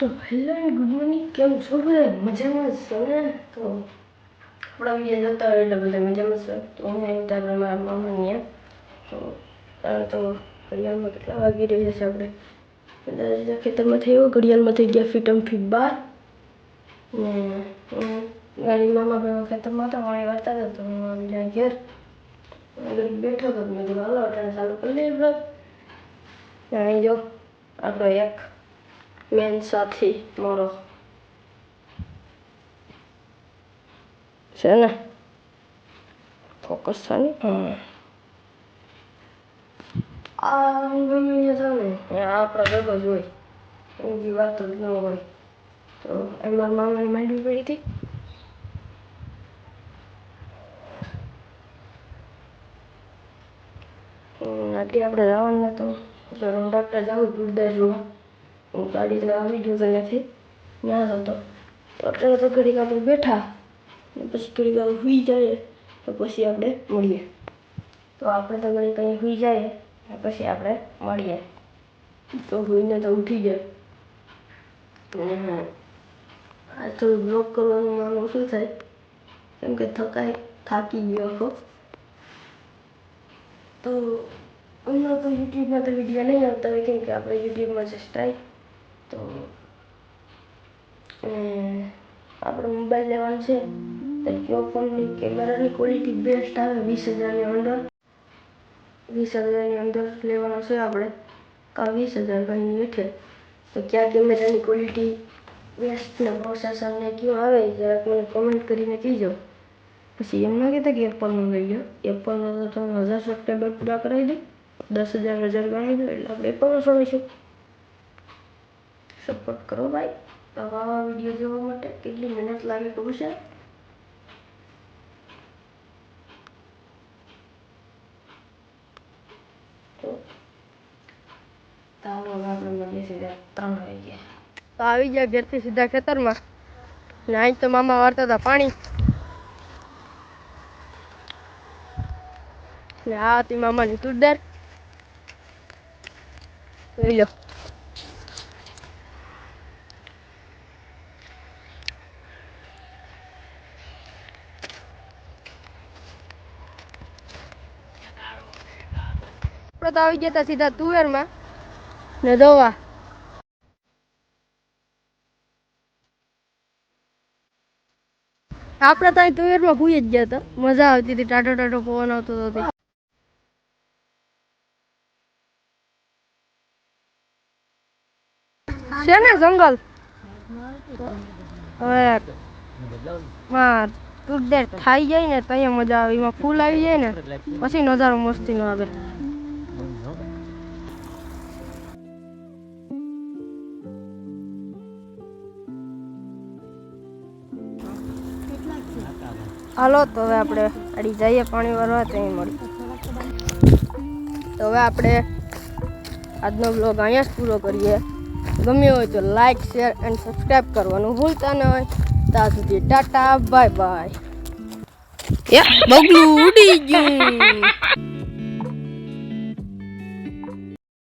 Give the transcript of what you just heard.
તો hello good morning કેમ છો બધા? મજામાં છો ને? તો આપણા બીજા જતા હોય એટલે બધા મજામાં છો. તો હું અહીં તારા મારા મામાની તો તારે તો ઘડિયાળમાં કેટલા વાગી રહ્યા છે આપણે? બધા ખેતરમાં ખેતરમાં થયો, ઘડિયાળમાં થઈ ગયા ફીટમ ફીટ બાર. ને ગાડી મામા ભાઈ ખેતરમાં હતા પાણી કરતા હતા તો હું આમ જ્યાં ઘેર ઘડીક બેઠો હતો મેં કીધું, હાલો, અટાણે ચાલુ કરી લઈએ બ્લોગ અહીં જો, આપણો એક મેન સાથી મારો છે ને ફોકસ થાય ને આ ગમે ને આ આપણા ભેગો જ હોય ઊંઘી વાત જ ન હોય તો એમ મારા મામાની માંડવી પડી હતી આટલી આપણે જવાનું નતું તો ડોક્ટર જવું દૂરદાર જોવા હું ગાડી તો આવી ગયો ત્યાંથી ત્યાં હતો અત્યારે તો ઘડીક આપણે બેઠા પછી ઘડીક આપણે સુઈ જાય તો પછી આપણે મળીએ તો આપણે તો ઘડીક અહીં સુઈ ને પછી આપણે મળીએ તો સુઈને તો ઉઠી જાય અને આ થોડું બ્લોક કરવાનું મારું શું થાય કેમ કે થકાય થાકી ગયો આખો તો હમણાં તો યુટ્યુબમાં તો વીડિયો નહીં આવતા હોય કેમ કે આપણે યુટ્યુબમાં જસ્ટ આવી તો આપણે મોબાઈલ લેવાનો છે. તો કયો ફોનની કેમેરાની ક્વોલિટી બેસ્ટ આવે? વીસ હજારની અંદર. વીસ હજારની અંદર લેવાનો છે આપણે. કાં વીસ હજાર કંઈ હેઠે. તો કયા કેમેરાની ક્વોલિટી બેસ્ટ ને પ્રોસેસરને કયું આવે જરાક મને કમેન્ટ કરીને કહેજો. પછી એમ ના કહેતા કે એપલનું લઈ લો એપલનો તો તમે હજાર સપ્ટેમ્બર પૂરા કરાવી દે. દસ હજાર હજાર ગણાવી દો એટલે આપણે એપલમાં છોડીશું સપોર્ટ કરો ભાઈ. આવા આવા વીડિયો જોવા માટે કેટલી મહેનત લાગે ખબર છે. તો આવી ગયા ઘેરથી સીધા ખેતરમાં. ને અહીં તો મામા વારતા હતા પાણી. ને આ હતી મામાની તુરદાર જોઈ લો. આપણે તો આવી ગયા સીધા તુવેરમાં ને દવા આપણે તો અહીં તુવેરમાં ભૂઈ જ ગયા હતા મજા આવતી હતી ટાટો ટાટો પવન આવતો હતો છે ને જંગલ હવે માં તુરદેર થાય જાય ને તો મજા આવે એમાં ફૂલ આવી જાય ને પછી નજારો મસ્તી નો આવે હાલો, તો હવે આપણે અડી જઈએ પાણી ભરવા ત્યાં મળી તો હવે આપણે આજનો બ્લોગ અહીંયા જ પૂરો કરીએ. ગમ્યો હોય તો લાઇક શેર એન્ડ સબસ્ક્રાઈબ કરવાનું ભૂલતા ન હોય. ત્યાં સુધી ટાટા બાય બાય બગલું ઉડી ગયું.